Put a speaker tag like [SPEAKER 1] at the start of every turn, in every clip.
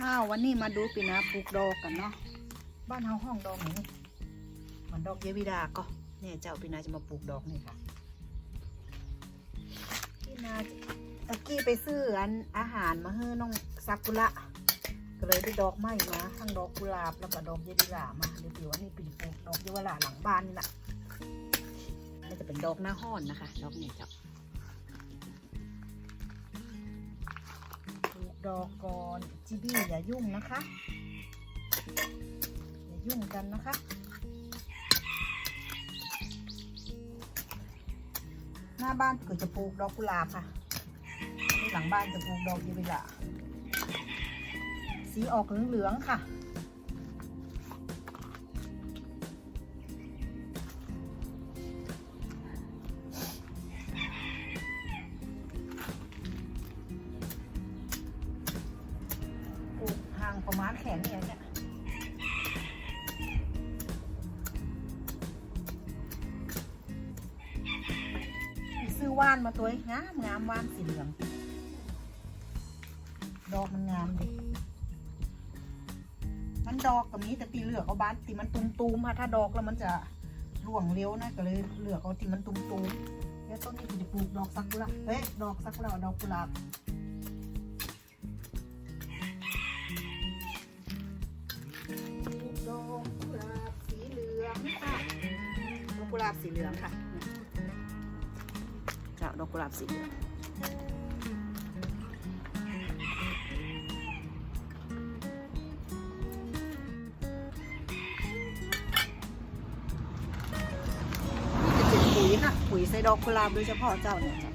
[SPEAKER 1] อ้าววันนี้มาดูปีนาปลูกดอกกันเนาะบ้านเฮาห้องดอกนี่มันดอกเยวิดาก็เนี่ยเจ้าปีนาจะมาปลูกดอกนี่ค่ะปีนาตะกี้ไปซื้ออันอาหารมาให้น้องซากุระก็เลยได้ดอกไม้มาทั้งดอกกุหลาบแล้วก็ดอกเยวิดามาเดี๋ยวเดี๋ยวอันนี้ป็นปลูกดอกเยาวราหลังบ้านนี่แหละนี่จะเป็นดอกหน้าห้อนนะคะ ดอกนี่เจ้า ดอก่อนจีบี้อย่ายุ่งนะคะ อย่ายุ่งกันนะคะ หน้าบ้านก็จะปลูกดอกกุหลาบค่ะนี่หลังบ้านจะปลูกดอกยูเวลาสีออกเหลืองๆค่ะานมาตัวงามงามว่านสีเหลือง ดอกมันงามดิมันดอกกับนี้แต่ตีเหลือกเอาบานตีมันตุ้มๆค่ะถ้าดอกแล้วมันจะร่วงเร็วนะก็เลยเหลือกเอาตีมันตุ้มๆแล้วต้นนี้จะปลูกดอกซากุระเฮ้ยดอกซากุระดอกกุหลาบดอกกุหลาบสีเหลืองค่ะดอกกุหลาบสีเหลืองค่ะ ดอกกุหลาบสีเหลืองนี่จะเป็นปุ๋ยค่ะ ปุ๋ยใส่ดอกกุหลาบโดยเฉพาะเจ้าเนี่ย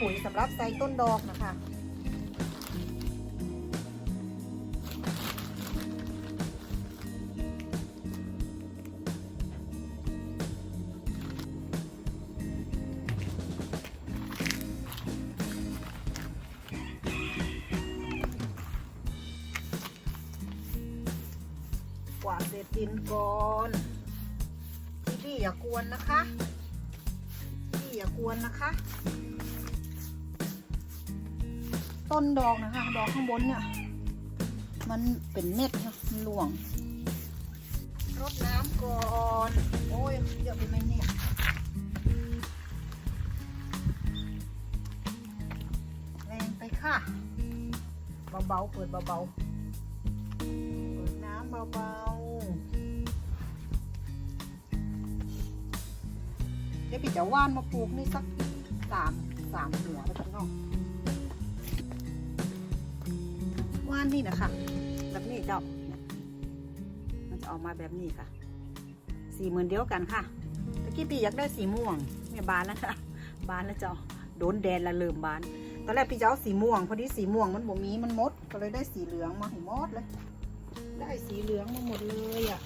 [SPEAKER 1] ปุ๋ยสำหรับใส่ต้นดอกนะคะ กวาดเศษดินก่อนพี่พี่อย่ากวนนะคะ พี่อย่ากวนนะคะ ต้นดอกนะคะ ดอกข้างบนเนี่ย มันเป็นเม็ดนะมันหลวง รดน้ำก่อน โอ้ยเยอะไปไหมเนี่ยแรงไปค่ะ เบาๆ เปิดเบาๆ เปิดน้ำเบาๆ เดี๋ยวพี่จะว่านมาปลูกนี่สักสามสามหัวแล้วกันเนาะานนี่นะคะแบบนี้เจ้าเนี่ยมันจะออกมาแบบนี้ค่ะ สีเหมือนเดียวกันค่ะตะกี้พี่อยากได้สีม่วงเนี่ยบานแล้วค่ะบานแล้วเจ้าโดนแดดละเริ่มบานตอนแรกพี่เจะเอาสีม่วงพอดีสีม่วงมันบ่มีมันมด ก็เลยได้สีเหลืองมาให้มดเลย ได้สีเหลืองมาหมดเลยอะ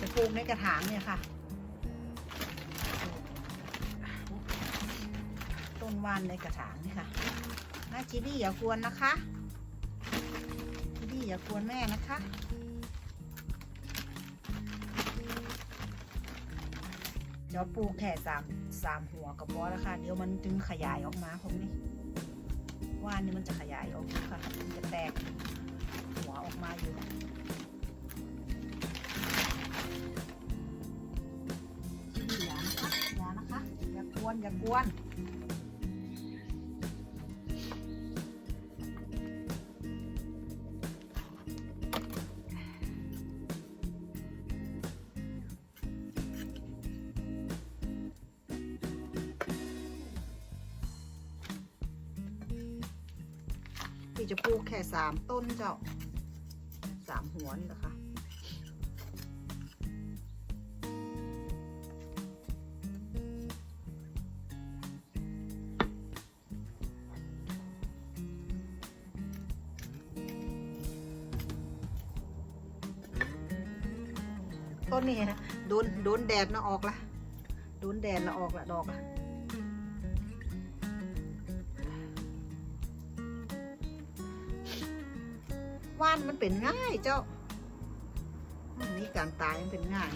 [SPEAKER 1] จะปลูกในกระถางเนี่ยค่ะต้นวานในกระถางนี่ค่ะ นะจิดี้อย่ากวนนะคะจิดี้อย่ากวนแม่นะคะเดี๋ยวปลูกแค่สามสามหัวกับพอแล้วค่ะเดี๋ยวมันจึงขยายออกมาผมนี่ว่านนี่มันจะขยายออกค่ะมันจะแตกหัวออกมาอยู่อย่าอย่านะคะอย่ากวนอย่ากวน พี่จะปลูกแค่สามต้นเจ้าสามหัวนี่แหละค่ะต้นนี้โดนโดนแดดนะออกละโดนแดดนะออกละดอกละ ว่านมันเป็นง่ายเจ้ามันมีการตายมันเป็นง่าย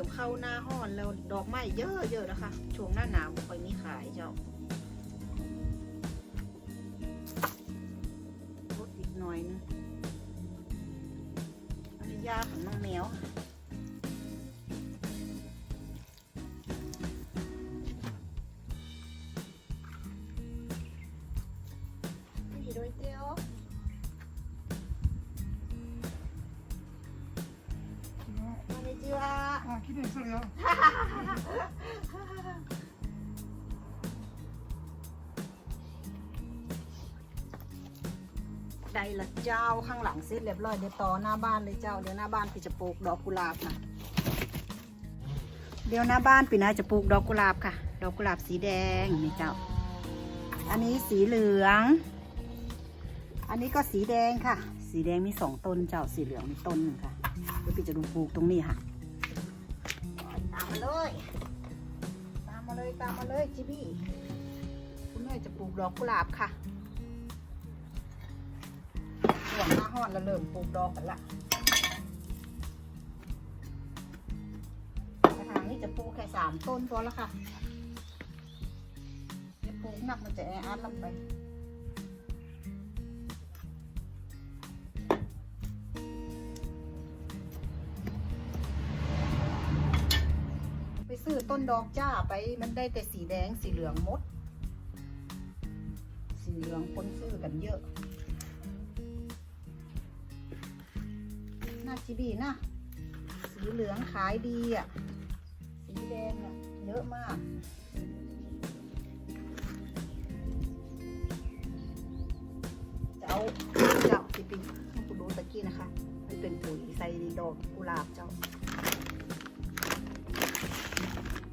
[SPEAKER 1] ริ่มเข้าหน้าห้อนแล้วดอกไม้เยอะๆนะคะช่วงหน้าหนาวไม่ค่อยมีขายเจ้า 키는 소리 야. ใดละเจ้าข้างหลังเสร็จเรียบร้อยเดี๋ยวต่อหน้าบ้านเลยเจ้าเดี๋ยวหน้าบ้านพี่จะปลูกดอกกุหลาบนะเดี๋ยวหน้าบ้านพี่นะจะปลูกดอกกุหลาบค่ะ ดอกกุหลาบสีแดงนี่เจ้า อันนี้สีเหลือง อันนี้ก็สีแดงค่ะ สีแดงมีสองต้นเจ้าสีเหลืองมีต้นหนึ่งค่ะเดี๋ยวพี่จะดูปลูกตรงนี้ค่ะ มาเลย ตามมาเลยตามมาเลยจิบี้คุณแม่จะปลูกดอกกุหลาบค่ะห่วงหน้าห้อนแล้วเริ่มปลูกดอกกันละกระถางนี้จะปลูกแค่สามต้นพอแล้วค่ะเดี๋ยวปลูกหนักมันจะแออัดลงไป ซื้อต้นดอกจ้าไปมันได้แต่สีแดงสีเหลืองมด สีเหลืองคนซื้อกันเยอะน่าจิบีนะ สีเหลืองขายดีอะ สีแดงอะเยอะมากจะเอาเจ้าสิปิงให้คุณดูตะกี้นะคะ มันเป็นปุ๋ยใส่ดอกกุหลาบเจ้า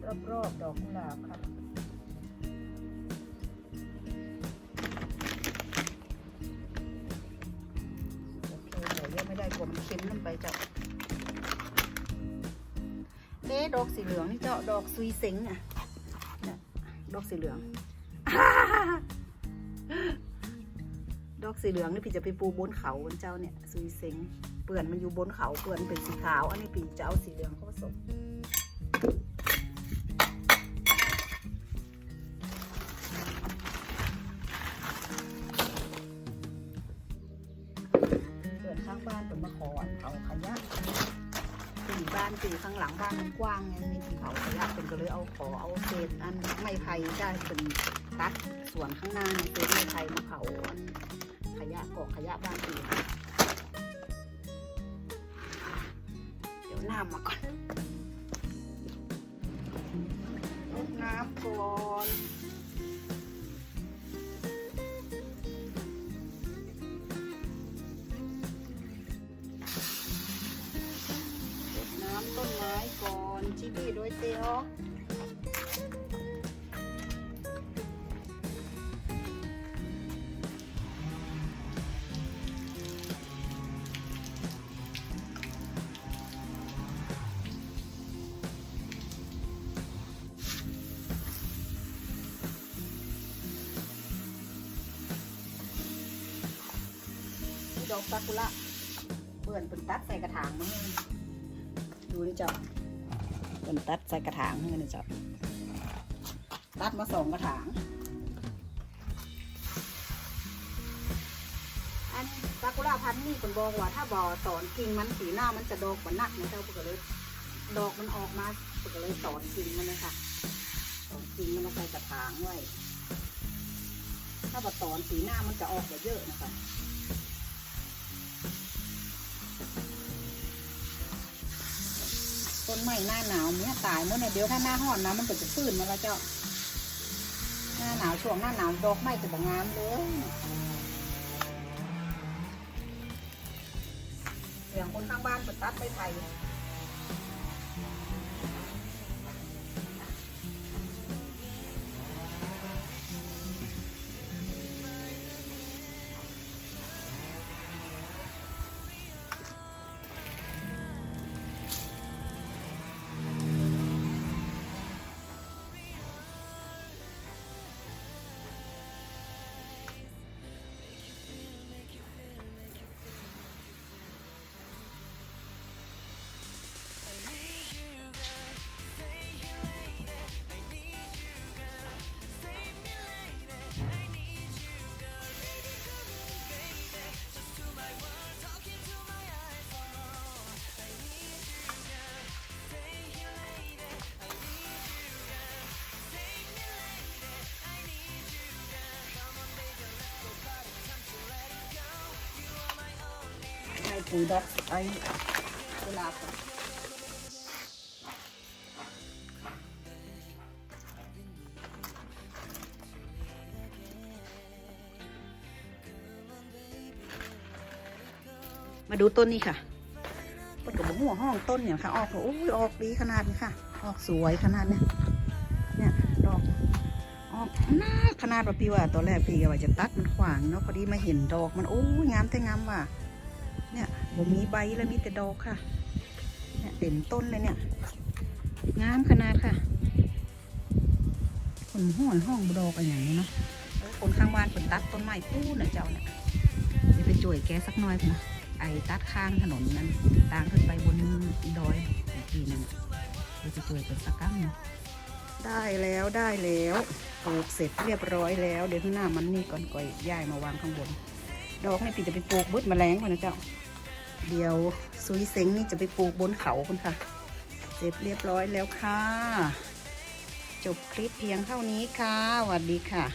[SPEAKER 1] รอบๆดอกกุหลาบค่ะโอเคเดี๋ยวเยอะไม่ได้กลมนเค็มลงไปจ้ะเอ๊ดอกสีเหลืองนี่เจ้าดอกซุยเซ็งอะเนี่ยดอกสีเหลือง ดอกสีเหลืองนี่พี่จะไปปูบนเขาบนเจ้าเนี่ยซุยเซ็งเปื่อนมันอยู่บนเขาเปื่อนเป็นสีขาว อันนี้พี่จะเอาสีเหลืองเข้าผสม ข้างบ้านเป็นมาขอนเอาขยะตีบ้านตีข้างหลังบ้านมันกว้างไงมีที่เขาขยะเป็นก็เลยเอาขอเอาเศษอันไม้ไผ่ได้เป็นตัดส่วนข้างหน้าเป็นไม้ไผ่มาเผาอันขยะกอกขยะบ้านตีเดี๋ยวน้ำมาก่อนรดน้ำก่อน อกซากุระเปื่อนเป็นตัดใส่กระถางมั้งดูนี่เจ้าเปื่อนตัดใส่กระถางนี่นะเจ้าตัดมาสองกระถาง อันซากุระพันธุ์นี่คนบอกว่าถ้าบ่อตอนกิ่งมันสีหน้ามันจะดอกกว่านักนะเจ้าเพื่อเลยดอกมันออกมาเพื่อเลยตอนกิ่งมันเลยค่ะตอนกิ่งมันมาใส่กระถางไว้ถ้าบ่ตอนสีหน้ามันจะออกแบบเยอะนะคะ ต้นไม้หน้าหนาวเนี่ยตายเมื่อเนี่ยเดี๋ยวถ้าหน้าห้อนนะมันก็จะฟื้นมาแล้วเจ้า หน้าหนาวช่วงหน้าหนาวดอกไม้จะบงามเลยเสียงคนข้างบ้านเปิดตัดไปไทย ปุ๋ยดอกไอ้กุหลาบก่อนมาดูต้นนี้ค่ะต้นกับหัวห้องต้นเนี่ยค่ะ ออกโอ้ยออกดีขนาดนี้ค่ะ ออกสวยขนาดเนี้ยเนี่ยดอกออกหน้าขนาดว่าพี่ว่าตอนแรกพี่ก็ว่าจะตัดมันขวางเนาะพอดีมาเห็นดอกมันโอ้ยงามแต่งามว่ะ ม่มีใบแล้วมีแต่ดอกค่ะเนี่ยเต็มต้นเลยเนี่ย งามขนาดค่ะ คนห้อยห้องบดอกอะไรอย่างนี้เนาะคนข้างบ้านคนตัดต้นไม้พูดนะเจ้าเนี่ยเดี๋ยวไปจ่วยแกสักหน่อยนะไอ้ตัดข้างถนนนั้นตางขึ้นไปบนดอยอีกทีนึงเดี๋ยวจะจ่วยเป็นสักกั้งเนาะได้แล้วได้แล้วปลูกเสร็จเรียบร้อยแล้ว เดี๋ยวข้างหน้ามันนี่ก่อนก่อยย้ายมาวางข้างบน ดอกให้ปีจะไปปลูกบึดแมลงก่อนนะเจ้า เดี๋ยวซุยเซ็งนี่จะไปปลูกบนเขาคุณค่ะ เสร็จเรียบร้อยแล้วค่ะ จบคลิปเพียงเท่านี้ค่ะสวัสดีค่ะ